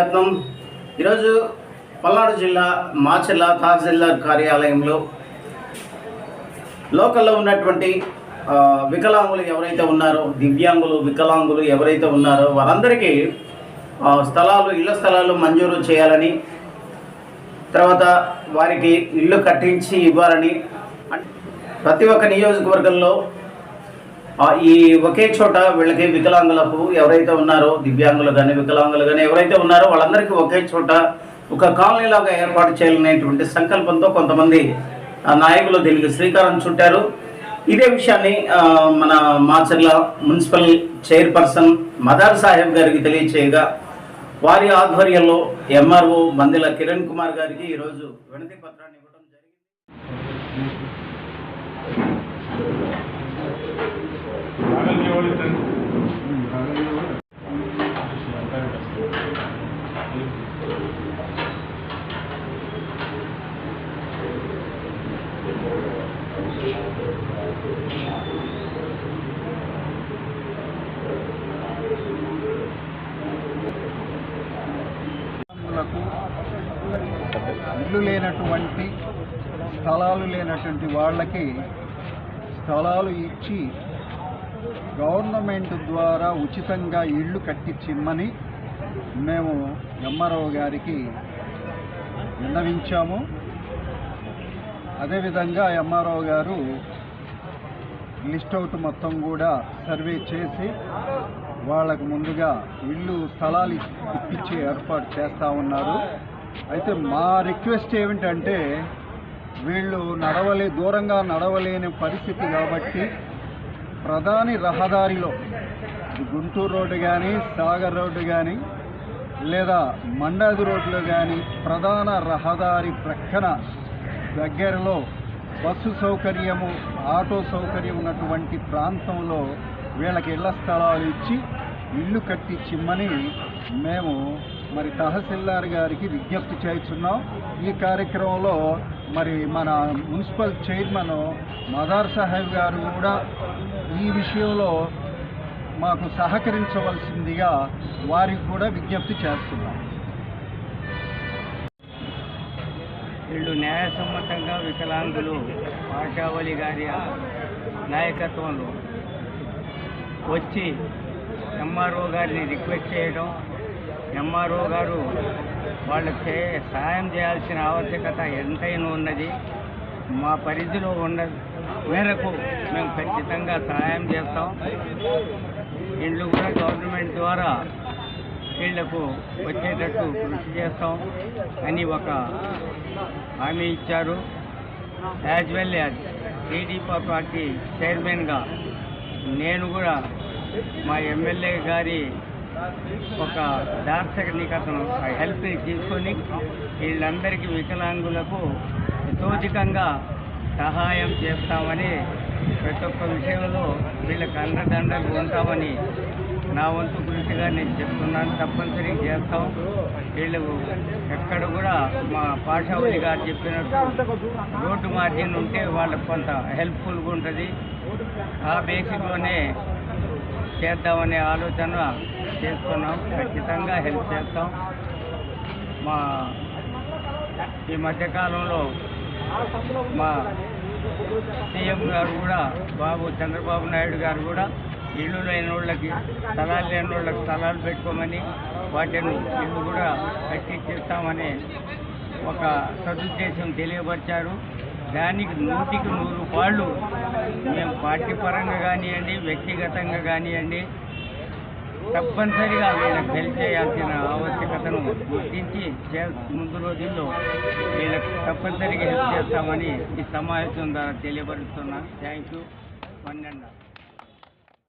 రత్నం ఈరోజు పల్నాడు జిల్లా మాచర్ల తహసీల్దార్ కార్యాలయంలో లోకల్లో ఉన్నటువంటి వికలాంగులు ఎవరైతే ఉన్నారో దివ్యాంగులు వికలాంగులు ఎవరైతే ఉన్నారో వారందరికీ స్థలాలు ఇళ్ళ స్థలాలు మంజూరు చేయాలని తర్వాత వారికి ఇల్లు కట్టించి ఇవ్వాలని ప్రతి ఒక్క నియోజకవర్గంలో ఈ ఒకే చోట వీళ్ళకి వికలాంగులకు ఎవరైతే ఉన్నారో దివ్యాంగులు కానీ వికలాంగులు కానీ ఎవరైతే ఉన్నారో వాళ్ళందరికీ ఒకే చోట ఒక కాలనీలాగా ఏర్పాటు చేయాలనేటువంటి సంకల్పంతో కొంతమంది ఆ, నాయకులు దీనికి శ్రీకారం చుట్టారు. ఇదే విషయాన్ని మన మాచర్ల మున్సిపల్ చైర్పర్సన్ మదార్ సాహెబ్ గారికి తెలియచేయగా వారి ఆధ్వర్యంలో ఎంఆర్ఓ మందిల కిరణ్ కుమార్ గారికి ఈరోజు వినతి పత్రాన్ని ఇవ్వడం జరిగింది. ఇల్లు లేనటువంటి స్థలాలు లేనటువంటి వాళ్ళకి స్థలాలు ఇచ్చి గవర్నమెంట్ ద్వారా ఉచితంగా ఇళ్ళు కట్టించిమ్మని మేము ఎంఆర్ఓ గారికి విన్నవించాము. అదేవిధంగా ఎంఆర్ఓ గారు లిస్ట్ అవుట్ మొత్తం కూడా సర్వే చేసి వాళ్ళకు ముందుగా ఇల్లు స్థలాలు ఇప్పించి ఏర్పాటు చేస్తూ ఉన్నారు. అయితే మా రిక్వెస్ట్ ఏమిటంటే వీళ్ళు నడవలే దూరంగా నడవలేని పరిస్థితి కాబట్టి ప్రధాని రహదారిలో గుంటూరు రోడ్డు కానీ సాగర్ రోడ్డు కానీ లేదా మండాది రోడ్లో కానీ ప్రధాన రహదారి ప్రక్కన దగ్గరలో బస్సు సౌకర్యము ఆటో సౌకర్యం ఉన్నటువంటి ప్రాంతంలో వీళ్ళకి ఇళ్ళ స్థలాలు ఇచ్చి ఇల్లు కట్టించిమ్మని మేము మరి తహసీల్దార్ గారికి విజ్ఞప్తి చేస్తున్నాం. ఈ కార్యక్రమంలో మరి మన మున్సిపల్ చైర్మన్ మదార్ సాహెబ్ గారు కూడా ఈ విషయంలో మాకు సహకరించవలసిందిగా వారికి కూడా విజ్ఞప్తి చేస్తున్నాం. వీళ్ళు న్యాయసమ్మతంగా వికలాంగులు పాషావళి గారి నాయకత్వంలో వచ్చి ఎంఆర్ఓ గారిని రిక్వెస్ట్ చేయడం ఎంఆర్ఓ గారు వాళ్ళకి చే- సాయం చేయాల్సిన ఆవశ్యకత ఎంతైనా ఉన్నది. మా పరిధిలో ఉన్న మేరకు మేము ఖచ్చితంగా సహాయం చేస్తాం. ఇళ్ళు కూడా గవర్నమెంట్ ద్వారా వీళ్ళకు వచ్చేటట్టు కృషి చేస్తాం అని ఒక హామీ ఇచ్చారు. As well as TDP party చైర్మన్గా నేను కూడా మా ఎమ్మెల్యే గారి ఒక దార్శనికతను హెల్ప్ తీసుకొని వీళ్ళందరికీ వికలాంగులకు సూచికంగా సహాయం చేస్తామని ప్రతి ఒక్క విషయంలో వీళ్ళకి అండదండలు ఉంటామని నా వంతు గురించిగా నేను చెప్తున్నాను. తప్పనిసరి చేస్తాం. వీళ్ళు ఎక్కడ కూడా మా పాఠావళి గారు చెప్పినట్టు రోడ్డు మార్జిన్ ఉంటే వాళ్ళకి కొంత హెల్ప్ఫుల్గా ఉంటుంది. ఆ బేసిక్లోనే చేద్దామనే ఆలోచన చేసుకున్నాం ఖచ్చితంగా హెల్ప్ చేస్తాం. మా ఈ మధ్యకాలంలో మా సీఎం గారు కూడా బాబు చంద్రబాబు నాయుడు గారు కూడా ఇల్లు లేని వాళ్ళకి స్థలాలు లేని వాళ్ళకి స్థలాలు పెట్టుకోమని వాటిని ఇల్లు కూడా కట్టించేస్తామని ఒక సదుద్దేశం తెలియపరిచారు. దానికి నూటికి నూరు పాళ్ళు పార్టీ పరంగా కానివ్వండి వ్యక్తిగతంగా కానివ్వండి తప్పనిసరిగా వీళ్ళకి తెలియజేయాల్సిన చేయాల్సిన ఆవశ్యకతను గుర్తించి చే- ముందు రోజుల్లో వీళ్ళకి తప్పనిసరిగా హెల్ప్ చేస్తామని ఈ సమావేశం ద్వారా తెలియపరుస్తున్నాను థ్యాంక్ యూ. పన్నెండు